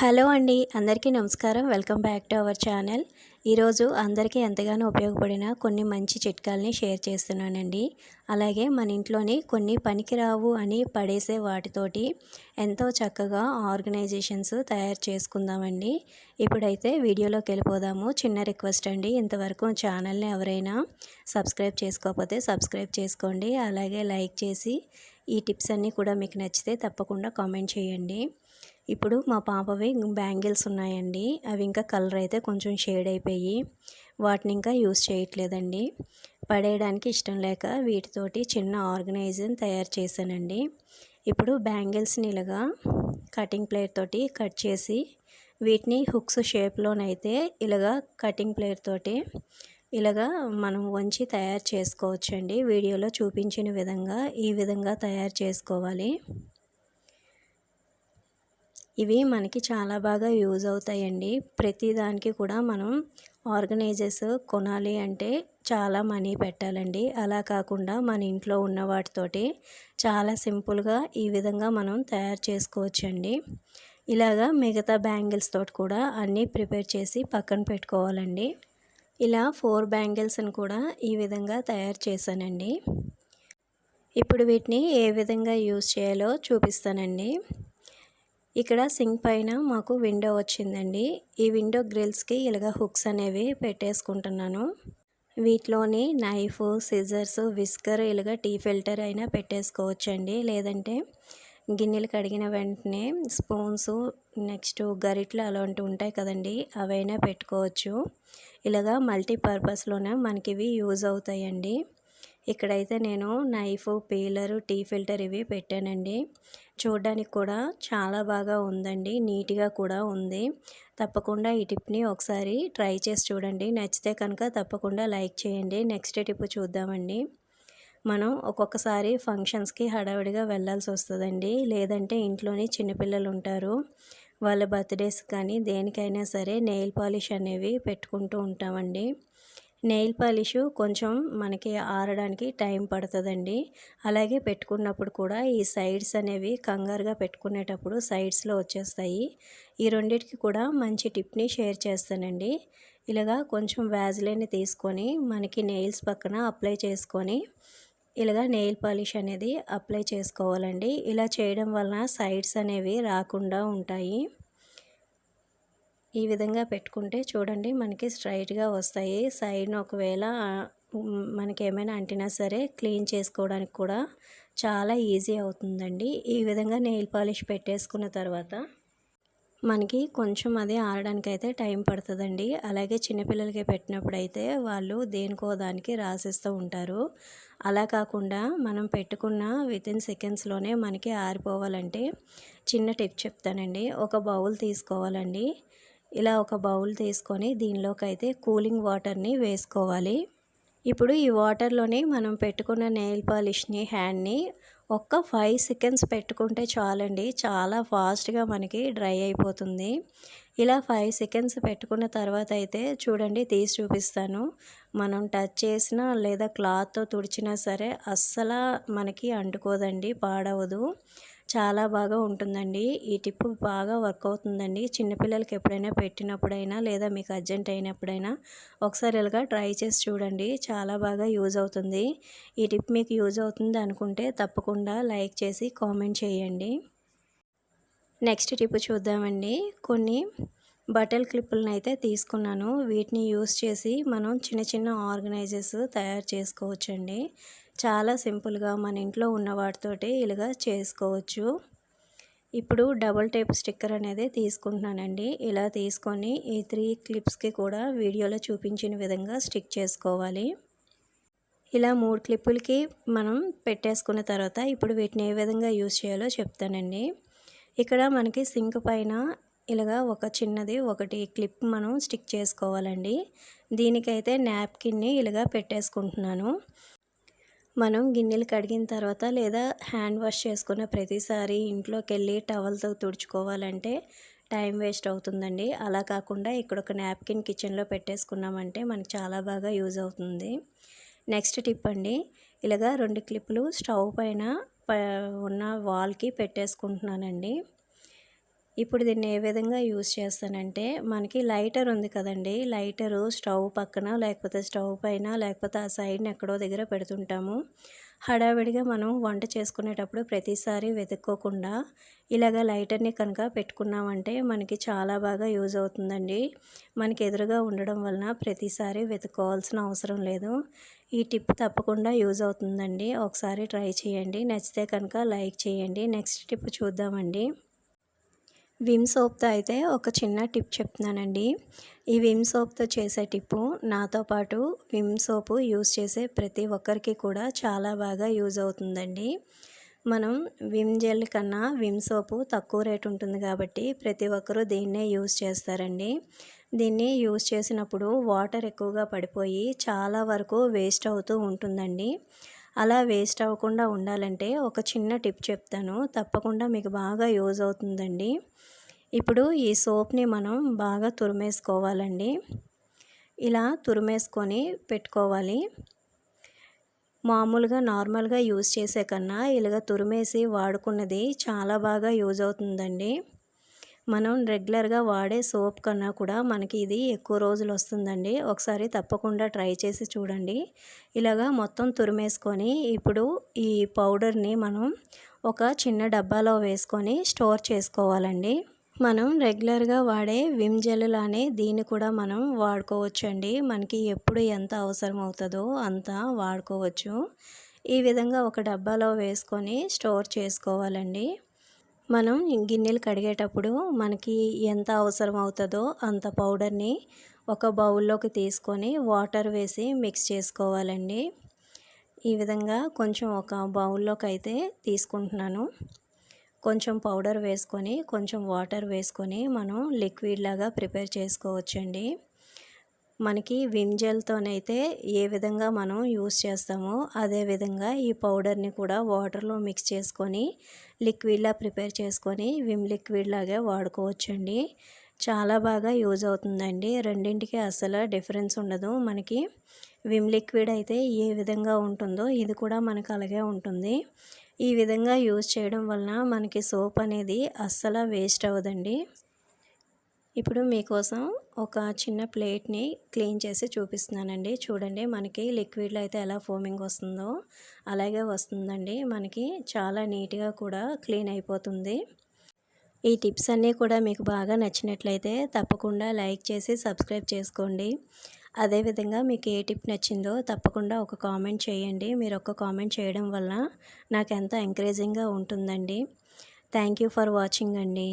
Hello అండి అందరికీ నమస్కారం. Welcome back to our channel. ఈరోజు అందరికీ ఎంతగానో ఉపయోగపడిన కొన్ని మంచి చిట్కాలని షేర్ చేస్తున్నానండి. అలాగే మన ఇంట్లోని కొన్ని పనికిరావు అని పడేసే వాటితోటి ఎంతో చక్కగా ఆర్గనైజేషన్స్ తయారు చేసుకుందామండి. ఇప్పుడైతే వీడియోలోకి వెళ్ళిపోదాము. చిన్న రిక్వెస్ట్ అండి ఇంతవరకు ఛానల్ని ఎవరైనా సబ్స్క్రైబ్ చేసుకోకపోతే సబ్స్క్రైబ్ చేసుకోండి. అలాగే లైక్ చేసి ఈ టిప్స్ అన్నీ కూడా మీకు నచ్చితే తప్పకుండా కామెంట్ చేయండి. ఇప్పుడు మా పాపవి బ్యాంగిల్స్ ఉన్నాయండి. అవి ఇంకా కలర్ అయితే కొంచెం షేడ్ అయిపోయి వాటిని ఇంకా యూస్ చేయట్లేదండి. పడేయడానికి ఇష్టం లేక వీటితోటి చిన్న ఆర్గనైజర్ తయారు చేశానండి. ఇప్పుడు బ్యాంగిల్స్ని ఇలాగా కటింగ్ ప్లేట్ తోటి కట్ చేసి వీటిని హుక్స్ షేప్లోనైతే ఇలాగా కటింగ్ ప్లేట్ తోటి ఇలాగా మనం వంచి తయారు చేసుకోవచ్చండి. వీడియోలో చూపించిన విధంగా ఈ విధంగా తయారు చేసుకోవాలి. ఇవి మనకి చాలా బాగా యూజ్ అవుతాయండి. ప్రతిదానికి కూడా మనం ఆర్గనైజర్స్ కొనాలి అంటే చాలా మనీ పెట్టాలండి. అలా కాకుండా మన ఇంట్లో ఉన్న వాటితోటి చాలా సింపుల్గా ఈ విధంగా మనం తయారు చేసుకోవచ్చండి. ఇలాగా మిగతా బ్యాంగిల్స్ తోటి కూడా అన్నీ ప్రిపేర్ చేసి పక్కన పెట్టుకోవాలండి. ఇలా ఫోర్ బ్యాంగిల్స్ని కూడా ఈ విధంగా తయారు చేశానండి. ఇప్పుడు వీటిని ఏ విధంగా యూజ్ చేయాలో చూపిస్తానండి. ఇక్కడ సింక్ పైన మాకు విండో వచ్చిందండి. ఈ విండో గ్రిల్స్కి ఇలాగ హుక్స్ అనేవి పెట్టేసుకుంటున్నాను. వీటిలోని నైఫ్ సిజర్స్ విస్కర్ ఇలాగ టీ ఫిల్టర్ అయినా పెట్టేసుకోవచ్చండి. లేదంటే గిన్నెలు కడిగిన వెంటనే స్పూన్స్ నెక్స్ట్ గరిట్లు అలాంటివి ఉంటాయి కదండి అవైనా పెట్టుకోవచ్చు. ఇలాగా మల్టీపర్పస్లోనే మనకి ఇవి యూజ్ అవుతాయండి. ఇక్కడైతే నేను నైఫ్ పీలరు టీ ఫిల్టర్ ఇవి పెట్టానండి. చూడడానికి కూడా చాలా బాగా ఉందండి. నీట్గా కూడా ఉంది. తప్పకుండా ఈ టిప్ని ఒకసారి ట్రై చేసి చూడండి. నచ్చితే కనుక తప్పకుండా లైక్ చేయండి. నెక్స్ట్ టిప్ చూద్దామండి. మనం ఒక్కొక్కసారి ఫంక్షన్స్కి హడావిడిగా వెళ్ళాల్సి వస్తుందండి. లేదంటే ఇంట్లోనే చిన్నపిల్లలు ఉంటారు. వాళ్ళ బర్త్డేస్ కానీ దేనికైనా సరే నెయిల్ పాలిష్ అనేవి పెట్టుకుంటూ ఉంటామండి. నెయిల్ పాలిష్ కొంచెం మనకి ఆరడానికి టైం పడుతుందండి. అలాగే పెట్టుకున్నప్పుడు కూడా ఈ సైడ్స్ అనేవి కంగారుగా పెట్టుకునేటప్పుడు సైడ్స్లో వచ్చేస్తాయి. ఈ రెండింటికి కూడా మంచి టిప్ని షేర్ చేస్తానండి. ఇలాగా కొంచెం వ్యాజ్లైన్ తీసుకొని మనకి నెయిల్స్ పక్కన అప్లై చేసుకొని ఇలాగా నెయిల్ పాలిష్ అనేది అప్లై చేసుకోవాలండి. ఇలా చేయడం వలన సైడ్స్ అనేవి రాకుండా ఉంటాయి. ఈ విధంగా పెట్టుకుంటే చూడండి మనకి స్ట్రైట్గా వస్తాయి. సైడ్ను ఒకవేళ మనకి ఏమైనా అంటినా సరే క్లీన్ చేసుకోవడానికి కూడా చాలా ఈజీ అవుతుందండి. ఈ విధంగా నెయిల్ పాలిష్ పెట్టేసుకున్న తర్వాత మనకి కొంచెం అది ఆరడానికి అయితే టైం పడుతుందండి. అలాగే చిన్నపిల్లలకి పెట్టినప్పుడు అయితే వాళ్ళు దేనికో దానికి రాసిస్తూ ఉంటారు. అలా కాకుండా మనం పెట్టుకున్న వితిన్ సెకండ్స్లోనే మనకి ఆరిపోవాలంటే చిన్న టిప్ చెప్తానండి. ఒక బౌల్ తీసుకోవాలండి. ఇలా ఒక బౌల్ తీసుకొని దీనిలోకైతే కూలింగ్ వాటర్ని వేసుకోవాలి. ఇప్పుడు ఈ వాటర్లోని మనం పెట్టుకున్న నెయిల్ పాలిష్ని హ్యాండ్ని ఒక్క ఫైవ్ సెకండ్స్ పెట్టుకుంటే చాలండి. చాలా ఫాస్ట్గా మనకి డ్రై అయిపోతుంది. ఇలా ఫైవ్ సెకండ్స్ పెట్టుకున్న తర్వాత అయితే చూడండి తీసి చూపిస్తాను. మనం టచ్ చేసినా లేదా క్లాత్తో తుడిచినా సరే అస్సలు మనకి అంటుకోదండి పాడవదు. చాలా బాగా ఉంటుందండి. ఈ టిప్ బాగా వర్క్ అవుతుందండి. చిన్నపిల్లలకి ఎప్పుడైనా పెట్టినప్పుడైనా లేదా మీకు అర్జెంట్ అయినప్పుడైనా ఒకసారి ఇలాగా ట్రై చేసి చూడండి. చాలా బాగా యూజ్ అవుతుంది. ఈ టిప్ మీకు యూజ్ అవుతుంది అనుకుంటే తప్పకుండా లైక్ చేసి కామెంట్ చేయండి. నెక్స్ట్ టిప్ చూద్దామండి. కొన్ని బటల్ క్లిప్పులను అయితే తీసుకున్నాను. వీటిని యూస్ చేసి మనం చిన్న చిన్న ఆర్గనైజర్స్ తయారు చేసుకోవచ్చండి. చాలా సింపుల్గా మన ఇంట్లో ఉన్న వాటితోటి ఇలాగా చేసుకోవచ్చు. ఇప్పుడు డబుల్ టేప్ స్టిక్కర్ అనేది తీసుకుంటున్నానండి. ఇలా తీసుకొని ఈ త్రీ క్లిప్స్కి కూడా వీడియోలో చూపించిన విధంగా స్టిక్ చేసుకోవాలి. ఇలా మూడు క్లిప్పులకి మనం పెట్టేసుకున్న తర్వాత ఇప్పుడు వీటిని ఏ విధంగా యూజ్ చేయాలో చెప్తానండి. ఇక్కడ మనకి సింక్ పైన ఇలాగా ఒక చిన్నది ఒకటి క్లిప్ మనం స్టిక్ చేసుకోవాలండి. దీనికైతే నాప్కిన్ని ఇలాగా పెట్టేసుకుంటున్నాను. మనం గిన్నెలు కడిగిన తర్వాత లేదా హ్యాండ్ వాష్ చేసుకున్న ప్రతిసారి ఇంట్లోకి వెళ్ళి టవల్తో తుడుచుకోవాలంటే టైం వేస్ట్ అవుతుందండి. అలా కాకుండా ఇక్కడ ఒక నాప్కిన్ కిచెన్లో పెట్టేసుకున్నామంటే మనకు చాలా బాగా యూజ్ అవుతుంది. నెక్స్ట్ టిప్ అండి ఇలాగా రెండు క్లిప్పులు స్టవ్ పైన ఉన్న వాల్కి పెట్టేసుకుంటున్నానండి. ఇప్పుడు దీన్ని ఏ విధంగా యూజ్ చేస్తానంటే మనకి లైటర్ ఉంది కదండి. లైటరు స్టవ్ పక్కన లేకపోతే స్టవ్ పైన లేకపోతే ఆ సైడ్ని ఎక్కడో దగ్గర పెడుతుంటాము. హడావిడిగా మనం వంట చేసుకునేటప్పుడు ప్రతిసారి వెతుక్కోకుండా ఇలాగ లైటర్ని కనుక పెట్టుకున్నామంటే మనకి చాలా బాగా యూజ్ అవుతుందండి. మనకి ఎదురుగా ఉండడం వలన ప్రతిసారి వెతుక్కోవాల్సిన అవసరం లేదు. ఈ టిప్ తప్పకుండా యూజ్ అవుతుందండి. ఒకసారి ట్రై చేయండి. నచ్చితే కనుక లైక్ చేయండి. నెక్స్ట్ టిప్ చూద్దామండి. విమ్ సోప్తో అయితే ఒక చిన్న టిప్ చెప్తున్నానండి. ఈ విమ్ సోప్తో చేసే టిప్పు నాతో పాటు విమ్ సోపు యూజ్ చేసే ప్రతి ఒక్కరికి కూడా చాలా బాగా యూజ్ అవుతుందండి. మనం విమ్ జెల్ కన్నా విమ్ సోపు తక్కువ రేటు ఉంటుంది కాబట్టి ప్రతి ఒక్కరూ దీన్నే యూజ్ చేస్తారండి. దీన్ని యూజ్ చేసినప్పుడు వాటర్ ఎక్కువగా పడిపోయి చాలా వరకు వేస్ట్ అవుతూ ఉంటుందండి. అలా వేస్ట్ అవ్వకుండా ఉండాలంటే ఒక చిన్న టిప్ చెప్తాను. తప్పకుండా మీకు బాగా యూజ్ అవుతుందండి. ఇప్పుడు ఈ సోప్ని మనం బాగా తురిమేసుకోవాలండి. ఇలా తురిమేసుకొని పెట్టుకోవాలి. మామూలుగా నార్మల్గా యూజ్ చేసే కన్నా ఇలాగ తురిమేసి వాడుకున్నది చాలా బాగా యూజ్ అవుతుందండి. మనం రెగ్యులర్గా వాడే సోప్ కన్నా కూడా మనకి ఇది ఎక్కువ రోజులు వస్తుందండి. ఒకసారి తప్పకుండా ట్రై చేసి చూడండి. ఇలాగా మొత్తం తురిమేసుకొని ఇప్పుడు ఈ పౌడర్ని మనం ఒక చిన్న డబ్బాలో వేసుకొని స్టోర్ చేసుకోవాలండి. మనం రెగ్యులర్గా వాడే విమ్ జెల్లానే దీన్ని కూడా మనం వాడుకోవచ్చండి. మనకి ఎప్పుడు ఎంత అవసరం అవుతుందో అంత వాడుకోవచ్చు. ఈ విధంగా ఒక డబ్బాలో వేసుకొని స్టోర్ చేసుకోవాలండి. మనం గిన్నెలు కడిగేటప్పుడు మనకి ఎంత అవసరం అవుతుందో అంత పౌడర్ని ఒక బౌల్లోకి తీసుకొని వాటర్ వేసి మిక్స్ చేసుకోవాలండి. ఈ విధంగా కొంచెం ఒక బౌల్లోకి అయితే తీసుకుంటున్నాను. కొంచెం పౌడర్ వేసుకొని కొంచెం వాటర్ వేసుకొని మనం లిక్విడ్ లాగా ప్రిపేర్ చేసుకోవచ్చండి. మనకి విమ్ జెల్తోనైతే ఏ విధంగా మనం యూస్ చేస్తామో అదే విధంగా ఈ పౌడర్ని కూడా వాటర్లో మిక్స్ చేసుకొని లిక్విడ్లా ప్రిపేర్ చేసుకొని విమ్ లిక్విడ్ లాగా వాడుకోవచ్చండి. చాలా బాగా యూజ్ అవుతుందండి. రెండింటికి అసలు డిఫరెన్స్ ఉండదు. మనకి విమ్ లిక్విడ్ అయితే ఏ విధంగా ఉంటుందో ఇది కూడా మనకు అలాగే ఉంటుంది. ఈ విధంగా యూజ్ చేయడం వలన మనకి సోప్ అనేది అస్సలు వేస్ట్ అవ్వదండి. ఇప్పుడు మీకోసం ఒక చిన్న ప్లేట్ని క్లీన్ చేసి చూపిస్తున్నానండి. చూడండి మనకి లిక్విడ్లో అయితే ఎలా ఫోమింగ్ వస్తుందో అలాగే వస్తుందండి. మనకి చాలా నీట్గా కూడా క్లీన్ అయిపోతుంది. ఈ టిప్స్ అన్నీ కూడా మీకు బాగా నచ్చినట్లయితే తప్పకుండా లైక్ చేసి సబ్స్క్రైబ్ చేసుకోండి. అదేవిధంగా మీకు ఏ టిప్ నచ్చిందో తప్పకుండా ఒక కామెంట్ చేయండి. మీరు ఒక కామెంట్ చేయడం వల్ల నాకు ఎంతో ఎంకరేజింగ్గా ఉంటుందండి. థ్యాంక్ యూ ఫర్ వాచింగ్ అండి.